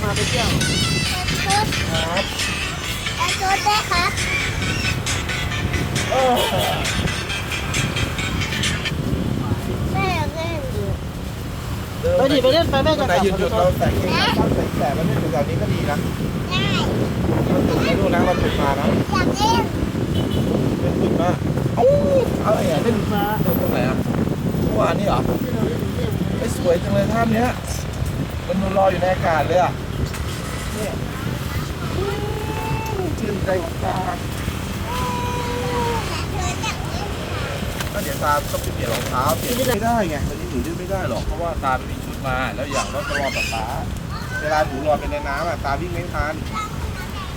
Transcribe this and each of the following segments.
พาไปเที่ยวครับครับแอดโค้ดได้ครับแม่เล่นไปดิไปเล่นไปแม่จะไหนกลัหยุดเราแต่กงสั้นใส่แสบมันไม่ถึงแบบนี้ก็ดีนะได้มันถึงไม่รู้นะมันถึงมานะอยากเล่นเป็นถึงมาเอาอะไรอะเล่นมาตรงไหนอะเมื่อวานนี้เหรอไอ้สวยจังเลยท่าเนี้ยมันรออยู่ในอากาศเลยอะ เชื่นใจของก็เดี๋ยวตาต้องเปลี่ยนรองเท้าเปลี่ยนไม่ได้ไงตอนนี้หนูยืดไม่ได้หรอกเพราะว่าตาไม่มีชุดมาแล้วอย่างเราจะรอปบบตาเวลาหนูรอเป็นในน้ำอะตาวิ่งไม่ทัน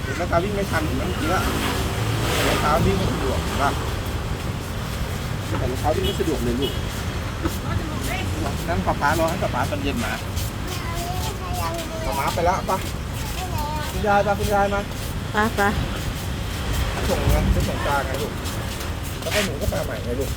เห็นไหมตาวิ่งไม่ทันเห็นไหมเมื่อกี้ละรองเท้าวิ่งไม่สะดวกนะแต่รองเท้าวิ่งไม่สะดวกเลยลูกนั่งป๊าป๊ารอให้ป๊าป๊าตอนเย็นมาป๊าป๊าไปแล้วปะ คุณยายมาคุณยายมาป้าปไปส่งเงินไส่งตาไงลูกแล้วก็หนูก็มาใหม่ไงลูก